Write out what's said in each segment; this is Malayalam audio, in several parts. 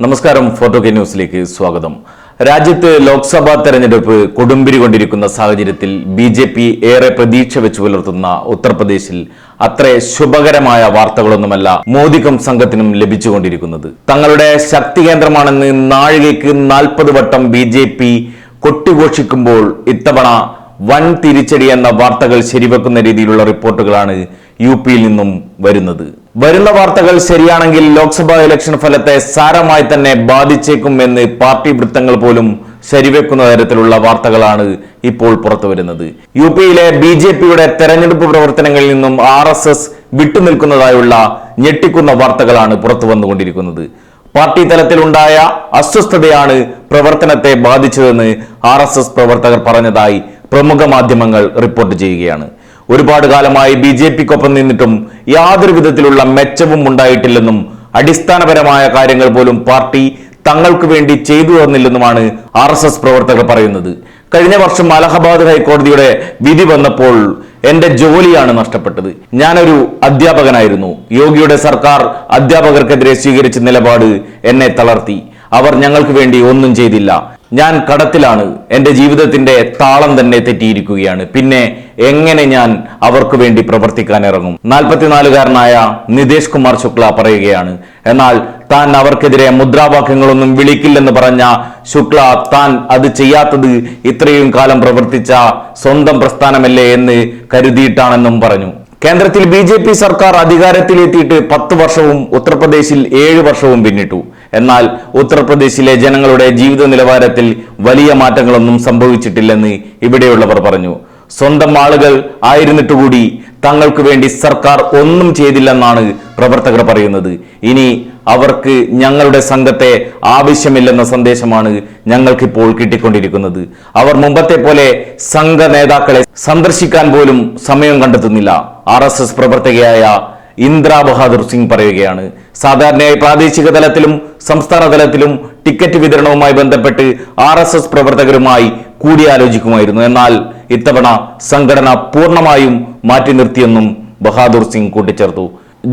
നമസ്കാരം ഫോട്ടോ കെ ന്യൂസിലേക്ക് സ്വാഗതം. രാജ്യത്ത് ലോക്സഭാ തെരഞ്ഞെടുപ്പ് കൊടുമ്പിരി കൊണ്ടിരിക്കുന്ന സാഹചര്യത്തിൽ ബി ജെ പി ഏറെ പ്രതീക്ഷ വെച്ചു പുലർത്തുന്ന ഉത്തർപ്രദേശിൽ അത്ര ശുഭകരമായ വാർത്തകളൊന്നുമല്ല മോദിക്കും സംഘത്തിനും ലഭിച്ചുകൊണ്ടിരിക്കുന്നത്. തങ്ങളുടെ ശക്തി കേന്ദ്രമാണെന്ന് നാഴികയ്ക്ക് നാൽപ്പത് വട്ടം ബി ജെ പി കൊട്ടിഘോഷിക്കുമ്പോൾ ഇത്തവണ വൻ തിരിച്ചടി എന്ന വാർത്തകൾ ശരിവെക്കുന്ന രീതിയിലുള്ള റിപ്പോർട്ടുകളാണ് യു പിയിൽ നിന്നും വരുന്നത്. വരുന്ന വാർത്തകൾ ശരിയാണെങ്കിൽ ലോക്സഭാ ഇലക്ഷൻ ഫലത്തെ സാരമായി തന്നെ ബാധിച്ചേക്കും എന്ന് പാർട്ടി വൃത്തങ്ങൾ പോലും ശരിവെക്കുന്ന തരത്തിലുള്ള വാർത്തകളാണ് ഇപ്പോൾ പുറത്തു വരുന്നത് യു പിയിലെ ബി ജെ പിയുടെ തെരഞ്ഞെടുപ്പ് പ്രവർത്തനങ്ങളിൽ നിന്നും ആർ എസ് എസ് വിട്ടുനിൽക്കുന്നതായുള്ള ഞെട്ടിക്കുന്ന വാർത്തകളാണ് പുറത്തു വന്നുകൊണ്ടിരിക്കുന്നത്. പാർട്ടി തലത്തിലുണ്ടായ അസ്വസ്ഥതയാണ് പ്രവർത്തനത്തെ ബാധിച്ചതെന്ന് ആർ പ്രവർത്തകർ പറഞ്ഞതായി പ്രമുഖ മാധ്യമങ്ങൾ റിപ്പോർട്ട് ചെയ്യുകയാണ്. ഒരുപാട് കാലമായി ബി ജെ പിക്കൊപ്പം നിന്നിട്ടും യാതൊരു വിധത്തിലുള്ള മെച്ചവും ഉണ്ടായിട്ടില്ലെന്നും അടിസ്ഥാനപരമായ കാര്യങ്ങൾ പോലും പാർട്ടി തങ്ങൾക്ക് വേണ്ടി ചെയ്തു തന്നില്ലെന്നുമാണ് ആർ എസ് എസ് പ്രവർത്തകർ പറയുന്നത്. കഴിഞ്ഞ വർഷം അലഹബാദ് ഹൈക്കോടതിയുടെ വിധി വന്നപ്പോൾ എന്റെ ജോലിയാണ് നഷ്ടപ്പെട്ടത്. ഞാനൊരു അധ്യാപകനായിരുന്നു. യോഗിയുടെ സർക്കാർ അധ്യാപകർക്കെതിരെ സ്വീകരിച്ച നിലപാട് എന്നെ തളർത്തി. അവർ ഞങ്ങൾക്ക് വേണ്ടി ഒന്നും ചെയ്തില്ല. ഞാൻ കടത്തിലാണ്. എന്റെ ജീവിതത്തിന്റെ താളം തന്നെ തെറ്റിയിരിക്കുകയാണ്. പിന്നെ എങ്ങനെ ഞാൻ അവർക്ക് വേണ്ടി പ്രവർത്തിക്കാൻ ഇറങ്ങും? നാൽപ്പത്തിനാലുകാരനായ നിതേഷ് കുമാർ ശുക്ല പറയുകയാണ് എന്നാൽ താൻ അവർക്കെതിരെ മുദ്രാവാക്യങ്ങളൊന്നും വിളിക്കില്ലെന്ന് പറഞ്ഞ ശുക്ല താൻ അത് ചെയ്യാത്തത് ഇത്രയും കാലം പ്രവർത്തിച്ച സ്വന്തം പ്രസ്ഥാനമല്ലേ എന്ന് കരുതിയിട്ടാണെന്നും പറഞ്ഞു. കേന്ദ്രത്തിൽ ബി ജെ പി സർക്കാർ അധികാരത്തിലെത്തിയിട്ട് പത്ത് വർഷവും ഉത്തർപ്രദേശിൽ ഏഴ് വർഷവും പിന്നിട്ടു. എന്നാൽ ഉത്തർപ്രദേശിലെ ജനങ്ങളുടെ ജീവിത നിലവാരത്തിൽ വലിയ മാറ്റങ്ങളൊന്നും സംഭവിച്ചിട്ടില്ലെന്ന് ഇവിടെയുള്ളവർ പറഞ്ഞു. സ്വന്തം ആളുകൾ ആയിരുന്നിട്ട് കൂടി തങ്ങൾക്ക് വേണ്ടി സർക്കാർ ഒന്നും ചെയ്തില്ലെന്നാണ് പ്രവർത്തകർ പറയുന്നത്. ഇനി അവർക്ക് ഞങ്ങളുടെ സംഘത്തെ ആവശ്യമില്ലെന്ന സന്ദേശമാണ് ഞങ്ങൾക്കിപ്പോൾ കിട്ടിക്കൊണ്ടിരിക്കുന്നത്. അവർ മുമ്പത്തെ പോലെ സംഘ നേതാക്കളെ സന്ദർശിക്കാൻ പോലും സമയം കണ്ടെത്തുന്നില്ല. ആർ എസ് എസ് പ്രവർത്തകയായ ഇന്ദ്ര ബഹാദൂർ സിംഗ് പറയുകയാണ് സാധാരണയായി പ്രാദേശിക തലത്തിലും സംസ്ഥാന തലത്തിലും ടിക്കറ്റ് വിതരണവുമായി ബന്ധപ്പെട്ട് ആർ പ്രവർത്തകരുമായി കൂടിയാലോചിക്കുമായിരുന്നു. എന്നാൽ ഇത്തവണ സംഘടന പൂർണമായും മാറ്റി നിർത്തിയെന്നും ബഹാദൂർ സിംഗ് കൂട്ടിച്ചേർത്തു.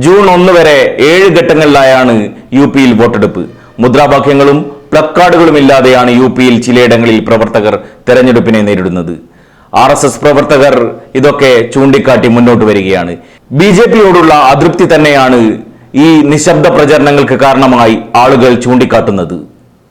ജൂൺ ഒന്ന് വരെ ഏഴ് ഘട്ടങ്ങളിലായാണ് യു പിയിൽ വോട്ടെടുപ്പ്. മുദ്രാവാക്യങ്ങളും പ്ലക്കാർഡുകളും ഇല്ലാതെയാണ് യു പിയിൽ ചിലയിടങ്ങളിൽ പ്രവർത്തകർ തെരഞ്ഞെടുപ്പിനെ നേരിടുന്നത്. ആർ എസ് എസ് പ്രവർത്തകർ ഇതൊക്കെ ചൂണ്ടിക്കാട്ടി മുന്നോട്ട് വരികയാണ്. ബി ജെ പിയോടുള്ള അതൃപ്തി തന്നെയാണ് ഈ നിശബ്ദ പ്രചരണങ്ങൾക്ക് കാരണമായി ആളുകൾ ചൂണ്ടിക്കാട്ടുന്നത്.